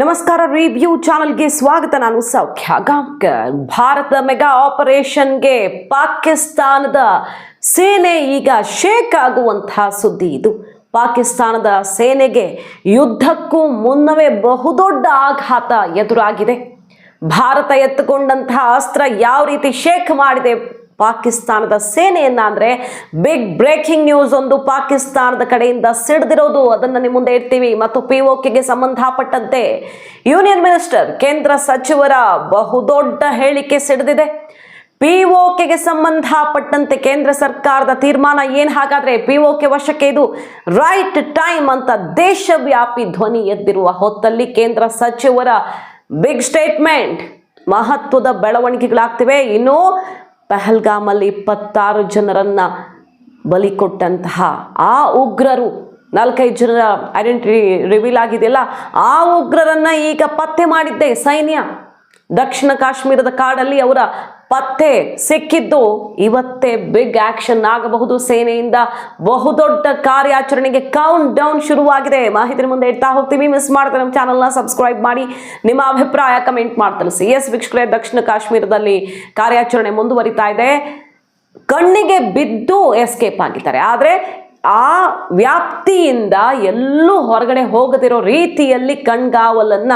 ನಮಸ್ಕಾರ ರಿವ್ಯೂ ಚಾನಲ್ಗೆ ಸ್ವಾಗತ. ನಾನು ಸೌಖ್ಯ ಗಾಂಕರ್ ಭಾರತ ಮೆಗಾ ಆಪರೇಷನ್ಗೆ ಪಾಕಿಸ್ತಾನದ ಸೇನೆ ಈಗ ಶೇಕ್ ಆಗುವಂತಹ ಸುದ್ದಿ ಇದು. ಪಾಕಿಸ್ತಾನದ ಸೇನೆಗೆ ಯುದ್ಧಕ್ಕೂ ಮುನ್ನವೇ ಬಹುದೊಡ್ಡ ಆಘಾತ ಎದುರಾಗಿದೆ. ಭಾರತ ಎತ್ತುಕೊಂಡಂತಹ ಅಸ್ತ್ರ ಯಾವ ರೀತಿ ಶೇಕ್ ಮಾಡಿದೆ ಪಾಕಿಸ್ತಾನದ ಸೇನೆಯನ್ನ ಅಂದ್ರೆ ಬಿಗ್ ಬ್ರೇಕಿಂಗ್ ನ್ಯೂಸ್ ಒಂದು ಪಾಕಿಸ್ತಾನದ ಕಡೆಯಿಂದ ಸಿಡಿದಿರೋದು. ಅದನ್ನು ನಿಮ್ಮ ಮುಂದೆ ಇಡ್ತೀವಿ. ಮತ್ತು ಪಿ ಸಂಬಂಧಪಟ್ಟಂತೆ ಯೂನಿಯನ್ ಮಿನಿಸ್ಟರ್, ಕೇಂದ್ರ ಸಚಿವರ ಬಹುದೊಡ್ಡ ಹೇಳಿಕೆ ಸಿಡಿದಿದೆ. ಪಿ ಸಂಬಂಧಪಟ್ಟಂತೆ ಕೇಂದ್ರ ಸರ್ಕಾರದ ತೀರ್ಮಾನ ಏನ್? ಹಾಗಾದ್ರೆ ಪಿ ವಶಕ್ಕೆ ಇದು ರೈಟ್ ಟೈಮ್ ಅಂತ ದೇಶವ್ಯಾಪಿ ಧ್ವನಿ ಎದ್ದಿರುವ ಹೊತ್ತಲ್ಲಿ ಕೇಂದ್ರ ಸಚಿವರ ಬಿಗ್ ಸ್ಟೇಟ್ಮೆಂಟ್ ಮಹತ್ವದ ಬೆಳವಣಿಗೆಗಳಾಗ್ತಿವೆ. ಇನ್ನು ಪಹಲ್ಗಾಮಲ್ಲಿ ಇಪ್ಪತ್ತಾರು ಜನರನ್ನು ಬಲಿ ಕೊಟ್ಟಂತಹ ಆ ಉಗ್ರರು, ನಾಲ್ಕೈದು ಜನರ ಐಡೆಂಟಿಟಿ ರಿವೀಲ್ ಆಗಿದೆಯಲ್ಲ, ಆ ಉಗ್ರರನ್ನು ಈಗ ಪತ್ತೆ ಮಾಡಿದ್ದೆ ಸೈನ್ಯ. ದಕ್ಷಿಣ ಕಾಶ್ಮೀರದ ಕಾಡಲ್ಲಿ ಅವರ ಪತ್ತೆ ಸಿಕ್ಕಿದ್ದು ಇವತ್ತೇ ಬಿಗ್ ಆಕ್ಷನ್ ಆಗಬಹುದು ಸೇನೆಯಿಂದ. ಬಹುದೊಡ್ಡ ಕಾರ್ಯಾಚರಣೆಗೆ ಕೌಂಟ್ ಡೌನ್ ಶುರುವಾಗಿದೆ. ಮಾಹಿತಿ ಮುಂದೆ ಇಡ್ತಾ ಹೋಗ್ತೀವಿ. ಮಿಸ್ ಮಾಡ್ತಾರೆ ನಮ್ಮ ಚಾನಲ್ನ ಸಬ್ಸ್ಕ್ರೈಬ್ ಮಾಡಿ. ನಿಮ್ಮ ಅಭಿಪ್ರಾಯ ಕಮೆಂಟ್ ಮಾಡಿ ಸಿ ಎಸ್ ವೀಕ್ಷಕರೇ, ದಕ್ಷಿಣ ಕಾಶ್ಮೀರದಲ್ಲಿ ಕಾರ್ಯಾಚರಣೆ ಮುಂದುವರಿತಾ ಇದೆ. ಕಣ್ಣಿಗೆ ಬಿದ್ದು ಎಸ್ಕೇಪ್ ಆಗಿದ್ದಾರೆ. ಆದರೆ ಆ ವ್ಯಾಪ್ತಿಯಿಂದ ಎಲ್ಲೂ ಹೊರಗಡೆ ಹೋಗದಿರೋ ರೀತಿಯಲ್ಲಿ ಕಣ್ಗಾವಲನ್ನ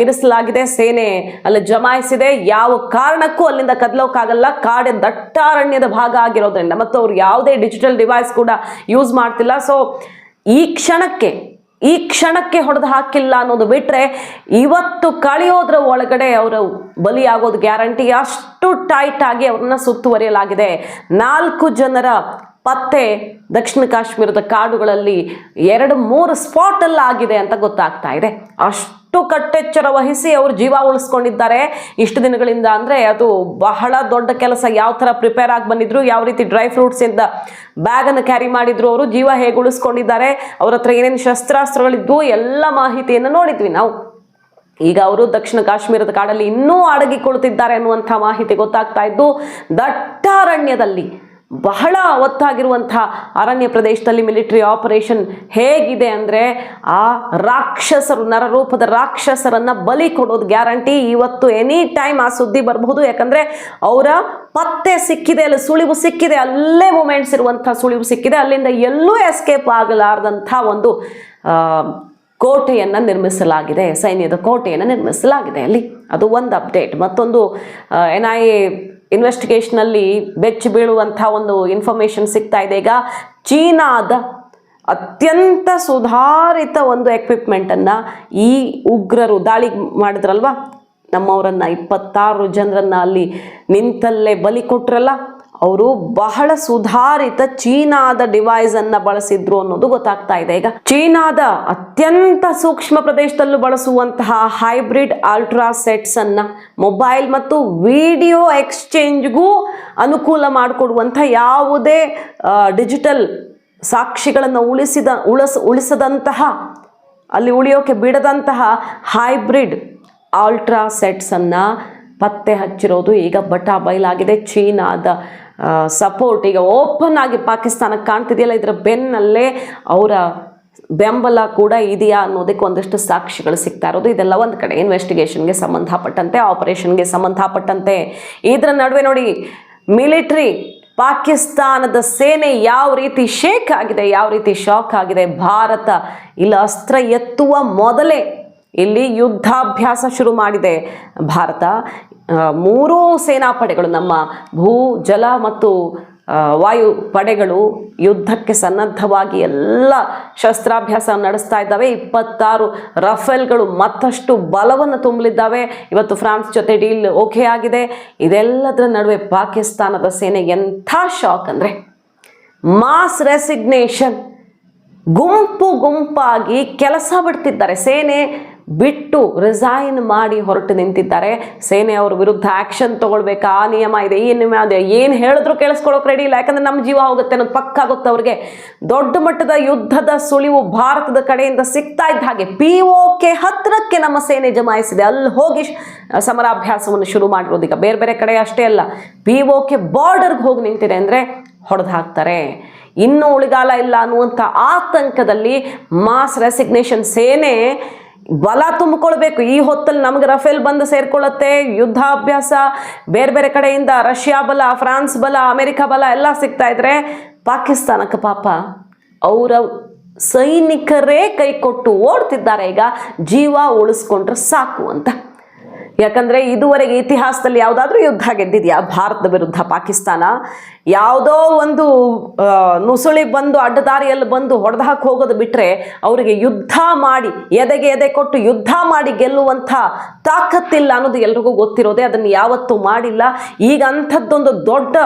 ಇರಿಸಲಾಗಿದೆ, ಸೇನೆ ಅಲ್ಲಿ ಜಮಾಯಿಸಿದೆ. ಯಾವ ಕಾರಣಕ್ಕೂ ಅಲ್ಲಿಂದ ಕದಲೋಕ್ಕಾಗಲ್ಲ ಕಾಡೆ ದಟ್ಟಾರಣ್ಯದ ಭಾಗ ಆಗಿರೋದ್ರಿಂದ. ಮತ್ತು ಅವ್ರು ಯಾವುದೇ ಡಿಜಿಟಲ್ ಡಿವೈಸ್ ಕೂಡ ಯೂಸ್ ಮಾಡ್ತಿಲ್ಲ. ಸೊ ಈ ಕ್ಷಣಕ್ಕೆ ಈ ಕ್ಷಣಕ್ಕೆ ಹೊಡೆದು ಹಾಕಿಲ್ಲ ಅನ್ನೋದು ಬಿಟ್ಟರೆ ಇವತ್ತು ಕಳೆಯೋದ್ರ ಒಳಗಡೆ ಅವರು ಬಲಿಯಾಗೋದು ಗ್ಯಾರಂಟಿ ಅಷ್ಟು ಟೈಟ್ ಆಗಿ ಅವ್ರನ್ನ ಸುತ್ತುವರಿಯಲಾಗಿದೆ. ನಾಲ್ಕು ಜನರ ಪತ್ತೆ ದಕ್ಷಿಣ ಕಾಶ್ಮೀರದ ಕಾಡುಗಳಲ್ಲಿ ಎರಡು ಮೂರು ಸ್ಪಾಟ್ ಅಲ್ಲಿ ಆಗಿದೆ ಅಂತ ಗೊತ್ತಾಗ್ತಾ ಇದೆ. ಅಷ್ಟು ಕಟ್ಟೆಚ್ಚರ ವಹಿಸಿ ಅವರು ಜೀವ ಉಳಿಸ್ಕೊಂಡಿದ್ದಾರೆ. ಇಷ್ಟು ದಿನಗಳಿಂದ ಅಂದರೆ ಅದು ಬಹಳ ದೊಡ್ಡ ಕೆಲಸ. ಯಾವ ಥರ ಪ್ರಿಪೇರ್ ಆಗಿ ಬಂದಿದ್ರು, ಯಾವ ರೀತಿ ಡ್ರೈ ಫ್ರೂಟ್ಸ್ ಬ್ಯಾಗನ್ನು ಕ್ಯಾರಿ ಮಾಡಿದ್ರು ಅವರು, ಜೀವ ಹೇಗೆ ಉಳಿಸ್ಕೊಂಡಿದ್ದಾರೆ, ಅವ್ರ ಹತ್ರ ಏನೇನು ಶಸ್ತ್ರಾಸ್ತ್ರಗಳಿದ್ವು, ಎಲ್ಲ ಮಾಹಿತಿಯನ್ನು ನೋಡಿದ್ವಿ ನಾವು. ಈಗ ಅವರು ದಕ್ಷಿಣ ಕಾಶ್ಮೀರದ ಕಾಡಲ್ಲಿ ಇನ್ನೂ ಅಡಗಿಕೊಳ್ತಿದ್ದಾರೆ ಅನ್ನುವಂಥ ಮಾಹಿತಿ ಗೊತ್ತಾಗ್ತಾ ಇದ್ದು, ದಟ್ಟಾರಣ್ಯದಲ್ಲಿ ಬಹಳ ಒತ್ತಾಗಿರುವಂಥ ಅರಣ್ಯ ಪ್ರದೇಶದಲ್ಲಿ ಮಿಲಿಟರಿ ಆಪರೇಷನ್ ಹೇಗಿದೆ ಅಂದರೆ ಆ ರಾಕ್ಷಸರು, ನರರೂಪದ ರಾಕ್ಷಸರನ್ನು ಬಲಿ ಕೊಡೋದು ಗ್ಯಾರಂಟಿ ಇವತ್ತು ಎನಿ ಟೈಮ್ ಆ ಸುದ್ದಿ ಬರಬಹುದು. ಯಾಕಂದರೆ ಅವರ ಪತ್ತೆ ಸಿಕ್ಕಿದೆ, ಅಲ್ಲಿ ಸುಳಿವು ಸಿಕ್ಕಿದೆ, ಅಲ್ಲೇ ಮೂಮೆಂಟ್ಸ್ ಇರುವಂಥ ಸುಳಿವು ಸಿಕ್ಕಿದೆ. ಅಲ್ಲಿಂದ ಎಲ್ಲೂ ಎಸ್ಕೇಪ್ ಆಗಲಾರದಂಥ ಒಂದು ಕೋಟೆಯನ್ನು ನಿರ್ಮಿಸಲಾಗಿದೆ ಸೈನ್ಯದ ಕೋಟೆಯನ್ನು ನಿರ್ಮಿಸಲಾಗಿದೆ ಅಲ್ಲಿ. ಅದು ಒಂದು ಅಪ್ಡೇಟ್. ಮತ್ತೊಂದು ಎನ್ ಐ ಇನ್ವೆಸ್ಟಿಗೇಷನಲ್ಲಿ ಬೆಚ್ಚಿ ಬೀಳುವಂಥ ಒಂದು ಇನ್ಫಾರ್ಮೇಷನ್ ಸಿಗ್ತಾ ಇದೆ. ಈಗ ಚೀನಾದ ಅತ್ಯಂತ ಸುಧಾರಿತ ಒಂದು ಎಕ್ವಿಪ್ಮೆಂಟನ್ನು ಈ ಉಗ್ರರು ದಾಳಿ ಮಾಡಿದ್ರಲ್ವಾ? ನಮ್ಮವರನ್ನು ಇಪ್ಪತ್ತಾರು ಜನರನ್ನ ಅಲ್ಲಿ ನಿಂತಲ್ಲೇ ಬಲಿ ಕೊಟ್ರಲ್ಲ? ಅವರು ಬಹಳ ಸುಧಾರಿತ ಚೀನಾದ ಡಿವೈಸ್ ಅನ್ನ ಬಳಸಿದ್ರು ಅನ್ನೋದು ಗೊತ್ತಾಗ್ತಾ ಇದೆ. ಈಗ ಚೀನಾದ ಅತ್ಯಂತ ಸೂಕ್ಷ್ಮ ಪ್ರದೇಶದಲ್ಲೂ ಬಳಸುವಂತಹ ಹೈಬ್ರಿಡ್ ಅಲ್ಟ್ರಾ ಸೆಟ್ಸ್ ಅನ್ನ ಮೊಬೈಲ್ ಮತ್ತು ವಿಡಿಯೋ ಎಕ್ಸ್ಚೇಂಜ್ಗೂ ಅನುಕೂಲ ಮಾಡಿಕೊಡುವಂಥ ಯಾವುದೇ ಡಿಜಿಟಲ್ ಸಾಕ್ಷಿಗಳನ್ನು ಉಳಿಸಿದ, ಉಳಿಸ, ಉಳಿಸದಂತಹ, ಅಲ್ಲಿ ಉಳಿಯೋಕೆ ಬಿಡದಂತಹ ಹೈಬ್ರಿಡ್ ಆಲ್ಟ್ರಾ ಸೆಟ್ಸನ್ನು ಪತ್ತೆ ಹಚ್ಚಿರೋದು ಈಗ ಬಟಾ ಬಯಲಾಗಿದೆ. ಚೀನಾದ ಸಪೋರ್ಟ್ ಈಗ ಓಪನ್ ಆಗಿ ಪಾಕಿಸ್ತಾನಕ್ಕೆ ಕಾಣ್ತಿದೆಯಲ್ಲ, ಇದರ ಬೆನ್ನಲ್ಲೇ ಅವರ ಬೆಂಬಲ ಕೂಡ ಇದೆಯಾ ಅನ್ನೋದಕ್ಕೆ ಒಂದಷ್ಟು ಸಾಕ್ಷಿಗಳು ಸಿಗ್ತಾ ಇರೋದು. ಇದೆಲ್ಲ ಒಂದು ಕಡೆ ಇನ್ವೆಸ್ಟಿಗೇಷನ್ಗೆ ಸಂಬಂಧಪಟ್ಟಂತೆ ಆಪರೇಷನ್ಗೆ ಸಂಬಂಧಪಟ್ಟಂತೆ. ಇದರ ನಡುವೆ ನೋಡಿ ಮಿಲಿಟ್ರಿ ಪಾಕಿಸ್ತಾನದ ಸೇನೆ ಯಾವ ರೀತಿ ಶೇಕ್ ಆಗಿದೆ, ಯಾವ ರೀತಿ ಶಾಕ್ ಆಗಿದೆ, ಭಾರತ ಇಲ್ಲ ಅಸ್ತ್ರ ಎತ್ತುವ ಮೊದಲೇ ಇಲ್ಲಿ ಯುದ್ಧಾಭ್ಯಾಸ ಶುರು ಮಾಡಿದೆ. ಭಾರತ ಮೂರೂ ಸೇನಾಪಡೆಗಳು ನಮ್ಮ ಭೂ, ಜಲ ಮತ್ತು ವಾಯು ಪಡೆಗಳು ಯುದ್ಧಕ್ಕೆ ಸನ್ನದ್ಧವಾಗಿ ಎಲ್ಲ ಶಸ್ತ್ರಾಭ್ಯಾಸ ನಡೆಸ್ತಾ ಇದ್ದಾವೆ. ಇಪ್ಪತ್ತಾರು ರಫೇಲ್ಗಳು ಮತ್ತಷ್ಟು ಬಲವನ್ನು ತುಂಬಲಿದ್ದಾವೆ. ಇವತ್ತು ಫ್ರಾನ್ಸ್ ಜೊತೆ ಡೀಲ್ ಓಕೆ ಆಗಿದೆ. ಇದೆಲ್ಲದರ ನಡುವೆ ಪಾಕಿಸ್ತಾನದ ಸೇನೆ ಎಂಥ ಶಾಕ್ ಅಂದರೆ? Mass resignation. ಗುಂಪು ಗುಂಪಾಗಿ ಕೆಲಸ ಬಿಡ್ತಿದ್ದಾರೆ ಸೇನೆ ಬಿಟ್ಟು ರಿಸೈನ್ ಮಾಡಿ ಹೊರಟು ನಿಂತಿದ್ದಾರೆ. ಸೇನೆ ಅವ್ರ ವಿರುದ್ಧ ಆಕ್ಷನ್ ತಗೊಳ್ಬೇಕಾ. ಆ ನಿಯಮ ಇದೆ, ಈ ನಿಯಮ ಇದೆ. ಏನು ಹೇಳಿದ್ರು ಕೇಳಿಸ್ಕೊಳ್ಳೋಕೆ ರೆಡಿ ಇಲ್ಲ. ಯಾಕಂದ್ರೆ ನಮ್ಮ ಜೀವ ಹೋಗುತ್ತೆ ಅನ್ನೋದು ಪಕ್ಕ ಆಗುತ್ತೆ ಅವ್ರಿಗೆ. ದೊಡ್ಡ ಮಟ್ಟದ ಯುದ್ಧದ ಸುಳಿವು ಭಾರತದ ಕಡೆಯಿಂದ ಸಿಗ್ತಾ ಇದ್ದ ಹಾಗೆ ಪಿ ಕೆ ಹತ್ತಿರಕ್ಕೆ ನಮ್ಮ ಸೇನೆ ಜಮಾಯಿಸಿದೆ. ಅಲ್ಲಿ ಹೋಗಿ ಸಮರಾಭ್ಯಾಸವನ್ನು ಶುರು ಮಾಡಿರೋದೀಗ ಬೇರೆ ಬೇರೆ ಕಡೆ ಅಷ್ಟೇ ಅಲ್ಲ. ಪಿ ಕೆ ಬಾರ್ಡರ್ಗೆ ಹೋಗಿ ನಿಂತಿದೆ ಅಂದರೆ ಹೊಡೆದು ಹಾಕ್ತಾರೆ ಇನ್ನೂ ಉಳಿಗಾಲ ಇಲ್ಲ ಅನ್ನುವಂಥ ಆತಂಕದಲ್ಲಿ ಮಾಸ್ ರೆಸಿಗ್ನೇಷನ್ ಸೇನೆ ಬಲ ತುಂಬಿಕೊಳ್ಬೇಕು. ಈ ಹೊತ್ತಲ್ಲಿ ನಮಗೆ ರಫೇಲ್ ಬಂದು ಸೇರ್ಕೊಳ್ಳುತ್ತೆ. ಯುದ್ಧಾಭ್ಯಾಸ, ಬೇರೆ ಬೇರೆ ಕಡೆಯಿಂದ ರಷ್ಯಾ ಬಲ, ಫ್ರಾನ್ಸ್ ಬಲ, ಅಮೆರಿಕ ಬಲ ಎಲ್ಲ ಸಿಗ್ತಾ ಇದ್ರೆ ಪಾಕಿಸ್ತಾನಕ್ಕೆ ಪಾಪ ಅವರ ಸೈನಿಕರೇ ಕೈ ಕೊಟ್ಟು ಓಡ್ತಿದ್ದಾರೆ. ಈಗ ಜೀವ ಉಳಿಸ್ಕೊಂಡ್ರೆ ಸಾಕು ಅಂತ. ಯಾಕಂದ್ರೆ ಇದುವರೆಗೆ ಇತಿಹಾಸದಲ್ಲಿ ಯಾವುದಾದ್ರೂ ಯುದ್ಧ ಗೆದ್ದಿದೆಯಾ? ಭಾರತದ ವಿರುದ್ಧ ಪಾಕಿಸ್ತಾನ? ಯಾವುದೋ ಒಂದು ನುಸುಳಿ ಬಂದು, ಅಡ್ಡದಾರಿಯಲ್ಲಿ ಬಂದು ಹೊಡೆದು ಹಾಕಿ ಹೋಗೋದು ಬಿಟ್ರೆ ಅವರಿಗೆ ಯುದ್ಧ ಮಾಡಿ, ಎದೆಗೆ ಎದೆ ಕೊಟ್ಟು ಯುದ್ಧ ಮಾಡಿ ಗೆಲ್ಲುವಂಥ ತಾಕತ್ತಿಲ್ಲ ಅನ್ನೋದು ಎಲ್ರಿಗೂ ಗೊತ್ತಿರೋದೆ, ಅದನ್ನು ಯಾವತ್ತೂ ಮಾಡಿಲ್ಲ. ಈಗ ಅಂಥದ್ದೊಂದು ದೊಡ್ಡ,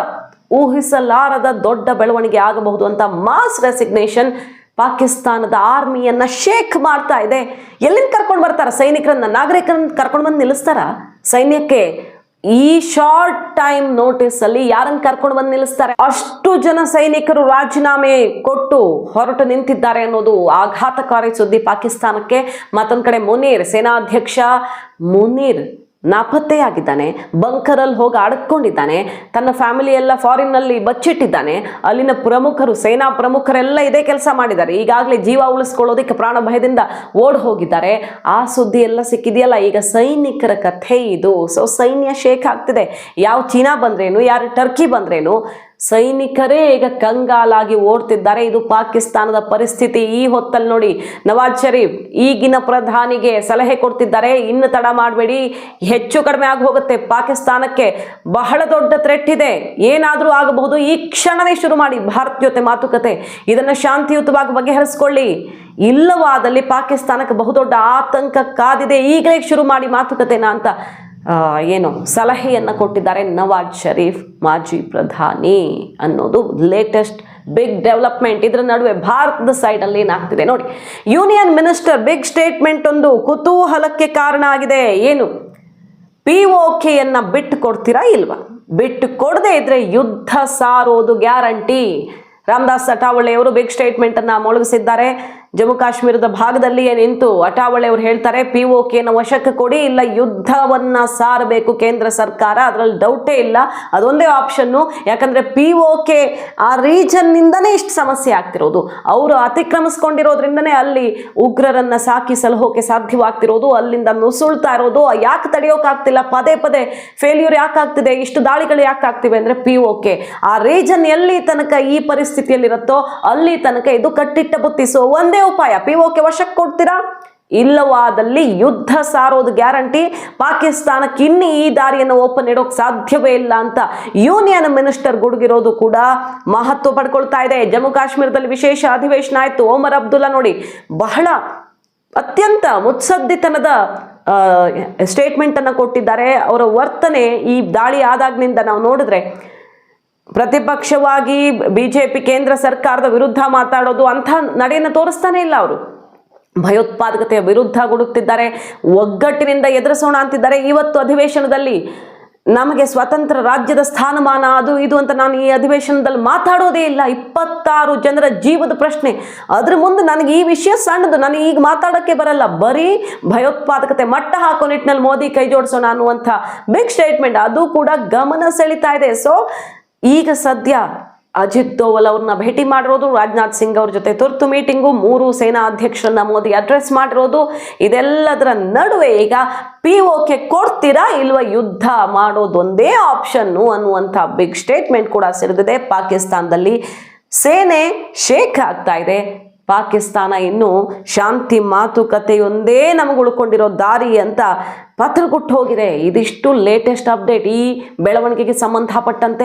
ಊಹಿಸಲಾರದ ದೊಡ್ಡ ಬೆಳವಣಿಗೆ ಆಗಬಹುದು ಅಂತ ಮಾಸ್ ರೆಸಿಗ್ನೇಷನ್ ಪಾಕಿಸ್ತಾನದ ಆರ್ಮಿಯನ್ನ ಶೇಕ್ ಮಾಡ್ತಾ ಇದೆ. ಎಲ್ಲಿಂದ ಕರ್ಕೊಂಡು ಬರ್ತಾರ? ಸೈನಿಕರನ್ನ, ನಾಗರಿಕರನ್ನ ಕರ್ಕೊಂಡು ಬಂದು ನಿಲ್ಲಿಸ್ತಾರ? ಸೈನ್ಯಕ್ಕೆ ಈ ಶಾರ್ಟ್ ಟೈಮ್ ನೋಟಿಸ್ ಅಲ್ಲಿ ಯಾರನ್ನ ಕರ್ಕೊಂಡು ಬಂದು ನಿಲ್ಲಿಸ್ತಾರೆ? ಅಷ್ಟು ಜನ ಸೈನಿಕರು ರಾಜೀನಾಮೆ ಕೊಟ್ಟು ಹೊರಟು ನಿಂತಿದ್ದಾರೆ ಅನ್ನೋದು ಆಘಾತಕಾರಿ ಸುದ್ದಿ ಪಾಕಿಸ್ತಾನಕ್ಕೆ. ಮತ್ತೊಂದ್ ಕಡೆ ಮುನೀರ್, ಸೇನಾಧ್ಯಕ್ಷ ಮುನೀರ್ ನಾಪತ್ತೆಯಾಗಿದ್ದಾನೆ ಬಂಕರಲ್ಲಿ ಹೋಗಿ ಅಡಕೊಂಡಿದ್ದಾನೆ ತನ್ನ ಫ್ಯಾಮಿಲಿ ಎಲ್ಲ ಫಾರಿನ್ನಲ್ಲಿ ಬಚ್ಚಿಟ್ಟಿದ್ದಾನೆ, ಅಲ್ಲಿನ ಪ್ರಮುಖರು, ಸೇನಾ ಪ್ರಮುಖರೆಲ್ಲ ಇದೇ ಕೆಲಸ ಮಾಡಿದ್ದಾರೆ. ಈಗಾಗಲೇ ಜೀವ ಉಳಿಸ್ಕೊಳ್ಳೋದಕ್ಕೆ ಪ್ರಾಣ ಭಯದಿಂದ ಓಡ್ ಹೋಗಿದ್ದಾರೆ. ಆ ಸುದ್ದಿ ಎಲ್ಲ ಸಿಕ್ಕಿದೆಯಲ್ಲ, ಈಗ ಸೈನಿಕರ ಕಥೆ ಇದು. ಸೊ ಸೈನ್ಯ ಶೇಕ್ ಆಗ್ತಿದೆ. ಯಾವ ಚೀನಾ ಬಂದ್ರೇನು, ಯಾರು ಟರ್ಕಿ ಬಂದ್ರೇನು ಸೈನಿಕರೇ ಈಗ ಕಂಗಾಲಾಗಿ ಓಡ್ತಿದ್ದಾರೆ. ಇದು ಪಾಕಿಸ್ತಾನದ ಪರಿಸ್ಥಿತಿ. ಈ ಹೊತ್ತಲ್ಲಿ ನೋಡಿ ನವಾಜ್ ಶರೀಫ್ ಈಗಿನ ಪ್ರಧಾನಿಗೆ ಸಲಹೆ ಕೊಡ್ತಿದ್ದಾರೆ. ಇನ್ನು ತಡ ಮಾಡಬೇಡಿ. ಹೆಚ್ಚು ಕಡಿಮೆ ಆಗಿ ಹೋಗುತ್ತೆ. ಪಾಕಿಸ್ತಾನಕ್ಕೆ ಬಹಳ ದೊಡ್ಡ ಥ್ರೆಟ್ ಇದೆ. ಏನಾದರೂ ಆಗಬಹುದು. ಈ ಕ್ಷಣವೇ ಶುರು ಮಾಡಿ. ಭಾರತ ಜೊತೆ ಮಾತುಕತೆ. ಇದನ್ನು ಶಾಂತಿಯುತವಾಗಿ ಬಗೆಹರಿಸ್ಕೊಳ್ಳಿ. ಇಲ್ಲವಾದಲ್ಲಿ ಪಾಕಿಸ್ತಾನಕ್ಕೆ ಬಹುದೊಡ್ಡ ಆತಂಕ ಕಾದಿದೆ. ಈಗಲೇ ಶುರು ಮಾಡಿ ಮಾತುಕತೆನ ಅಂತ ಏನು ಸಲಹೆಯನ್ನು ಕೊಟ್ಟಿದ್ದಾರೆ ನವಾಜ್ ಶರೀಫ್, ಮಾಜಿ ಪ್ರಧಾನಿ ಅನ್ನೋದು ಲೇಟೆಸ್ಟ್ ಬಿಗ್ ಡೆವಲಪ್ಮೆಂಟ್ ಇದರ ನಡುವೆ ಭಾರತದ ಸೈಡಲ್ಲಿ ಏನಾಗ್ತಿದೆ ನೋಡಿ ಯೂನಿಯನ್ ಮಿನಿಸ್ಟರ್ ಬಿಗ್ ಸ್ಟೇಟ್ಮೆಂಟ್ ಒಂದು ಕುತೂಹಲಕ್ಕೆ ಕಾರಣ ಆಗಿದೆ. ಏನು? ಪಿ ಕೆಯನ್ನ ಬಿಟ್ಟು ಕೊಡ್ತೀರಾ ಇಲ್ವಾ? ಬಿಟ್ಟು ಕೊಡದೇ ಇದ್ರೆ ಯುದ್ಧ ಸಾರೋದು ಗ್ಯಾರಂಟಿ ರಾಮದಾಸ್ ಅಟಾವಳೆ ಅವರು ಬಿಗ್ ಸ್ಟೇಟ್ಮೆಂಟ್ ಅನ್ನ ಮೊಳಗಿಸಿದ್ದಾರೆ. ಜಮ್ಮು ಕಾಶ್ಮೀರದ ಭಾಗದಲ್ಲಿಯೇ ನಿಂತು ಅಟಾವಳೆ ಅವರು ಹೇಳ್ತಾರೆ ಪಿ ಓ ಕೆನ ವಶಕ್ಕೆ ಕೊಡಿ, ಇಲ್ಲ ಯುದ್ಧವನ್ನ ಸಾರಬೇಕು ಕೇಂದ್ರ ಸರ್ಕಾರ, ಅದರಲ್ಲಿ ಡೌಟೇ ಇಲ್ಲ. ಅದೊಂದೇ ಆಪ್ಷನ್ನು ಯಾಕಂದ್ರೆ ಪಿ ಓ ಕೆ ಆ ರೀಜನ್ನಿಂದನೇ ಇಷ್ಟು ಸಮಸ್ಯೆ ಆಗ್ತಿರೋದು. ಅವರು ಅತಿಕ್ರಮಿಸ್ಕೊಂಡಿರೋದ್ರಿಂದನೇ ಅಲ್ಲಿ ಉಗ್ರರನ್ನ ಸಾಕಿ ಸಲಹೋಕೆ ಸಾಧ್ಯವಾಗ್ತಿರೋದು, ಅಲ್ಲಿಂದ ನುಸುಳ್ತಾ ಇರೋದು. ಯಾಕೆ ತಡೆಯೋಕ್ಕಾಗ್ತಿಲ್ಲ ಪದೇ ಪದೇ ಫೇಲ್ಯೂರ್ ಯಾಕೆ ಆಗ್ತಿದೆ? ಇಷ್ಟು ದಾಳಿಗಳು ಯಾಕೆ ಆಗ್ತಿವೆ ಅಂದ್ರೆ ಪಿ ಓ ಕೆ ಆ ರೀಜನ್ ಎಲ್ಲಿ ತನಕ ಈ ಪರಿಸ್ಥಿತಿಯಲ್ಲಿರುತ್ತೋ, ಅಲ್ಲಿ ತನಕ ಇದು ಕಟ್ಟಿಟ್ಟ ಬುತ್ತಿ. ಸೊ ಒಂದೇ ಉಪಾಯ? ಪಿ ಒ ಕೆ ವಶಕ್ಕೆ ಕೊಡ್ತೀರಾ? ಇಲ್ಲವಾದಲ್ಲಿ ಯುದ್ಧ ಸಾರೋದು ಗ್ಯಾರಂಟಿ. ಪಾಕಿಸ್ತಾನಕ್ಕೆ ಇನ್ನು ಈ ದಾರಿಯನ್ನು ಓಪನ್ ಇಡೋಕೆ ಸಾಧ್ಯವೇ ಇಲ್ಲ ಅಂತ ಯೂನಿಯನ್ ಮಿನಿಸ್ಟರ್ ಗುಡುಗಿರೋದು ಕೂಡ ಮಹತ್ವ ಪಡ್ಕೊಳ್ತಾ ಇದೆ. ಜಮ್ಮು ಕಾಶ್ಮೀರದಲ್ಲಿ ವಿಶೇಷ ಅಧಿವೇಶನ ಆಯಿತು. ಓಮರ್ ಅಬ್ದುಲ್ಲಾ ನೋಡಿ, ಬಹಳ ಅತ್ಯಂತ ಮುತ್ಸದ್ದಿತನದ ಸ್ಟೇಟ್ಮೆಂಟನ್ನು ಕೊಟ್ಟಿದ್ದಾರೆ. ಅವರ ವರ್ತನೆ ಈ ದಾಳಿ ಆದಾಗ್ನಿಂದ ನಾವು ನೋಡಿದ್ರೆ ಪ್ರತಿಪಕ್ಷವಾಗಿ ಬಿಜೆಪಿ ಕೇಂದ್ರ ಸರ್ಕಾರದ ವಿರುದ್ಧ ಮಾತಾಡೋದು ಅಂಥ ನಡೆಯನ್ನು ತೋರಿಸ್ತಾನೆ ಇಲ್ಲ ಅವರು. ಭಯೋತ್ಪಾದಕತೆಯ ವಿರುದ್ಧ ಗುಡುಕ್ತಿದ್ದಾರೆ, ಒಗ್ಗಟ್ಟಿನಿಂದ ಎದುರಿಸೋಣ ಅಂತಿದ್ದಾರೆ. ಇವತ್ತು ಅಧಿವೇಶನದಲ್ಲಿ ನಮಗೆ ಸ್ವತಂತ್ರ ರಾಜ್ಯದ ಸ್ಥಾನಮಾನ ಅದು ಇದು ಅಂತ ನಾನು ಈ ಅಧಿವೇಶನದಲ್ಲಿ ಮಾತಾಡೋದೇ ಇಲ್ಲ. ಇಪ್ಪತ್ತಾರು ಜನರ ಜೀವದ ಪ್ರಶ್ನೆ. ಅದ್ರ ಮುಂದೆ ನನಗೆ ಈ ವಿಷಯ ಸಣ್ಣದು ನನಗೆ ಈಗ ಮಾತಾಡೋಕ್ಕೆ ಬರಲ್ಲ. ಬರೀ ಭಯೋತ್ಪಾದಕತೆ ಮಟ್ಟ ಹಾಕೋ ನಿಟ್ಟಿನಲ್ಲಿ ಮೋದಿ ಕೈ ಜೋಡಿಸೋಣ ಅನ್ನುವಂಥ ಬಿಗ್ ಸ್ಟೇಟ್ಮೆಂಟ್ ಅದು ಕೂಡ ಗಮನ ಸೆಳೀತಾ ಇದೆ. ಸೊ ಈಗ ಸದ್ಯ ಅಜಿತ್ ದೋವಲ್ ಅವ್ರನ್ನ ಭೇಟಿ ಮಾಡಿರೋದು ರಾಜನಾಥ್ ಸಿಂಗ್ ಅವ್ರ ಜೊತೆ. ತುರ್ತು ಮೀಟಿಂಗು, ಮೂರು ಸೇನಾ ಅಧ್ಯಕ್ಷರನ್ನ ಮೋದಿ ಅಡ್ರೆಸ್ ಮಾಡಿರೋದು. ಇದೆಲ್ಲದರ ನಡುವೆ ಈಗ ಪಿ ಓಕೆ ಕೊಡ್ತೀರಾ ಇಲ್ವ ಯುದ್ಧ ಮಾಡೋದೊಂದೇ ಆಪ್ಷನ್ನು ಅನ್ನುವಂಥ ಬಿಗ್ ಸ್ಟೇಟ್ಮೆಂಟ್ ಕೂಡ ಸೇರಿದಿದೆ. ಪಾಕಿಸ್ತಾನದಲ್ಲಿ ಸೇನೆ ಶೇಕ್ ಆಗ್ತಾ ಇದೆ. ಪಾಕಿಸ್ತಾನ ಇನ್ನು ಶಾಂತಿ ಮಾತುಕತೆಯೊಂದೇ ನಮಗೆ ಉಳ್ಕೊಂಡಿರೋ ದಾರಿ ಅಂತ ಪತ್ರ ಕೊಟ್ಟು ಹೋಗಿದೆ. ಇದಿಷ್ಟು ಲೇಟೆಸ್ಟ್ ಅಪ್ಡೇಟ್ ಈ ಬೆಳವಣಿಗೆಗೆ ಸಂಬಂಧಪಟ್ಟಂತೆ.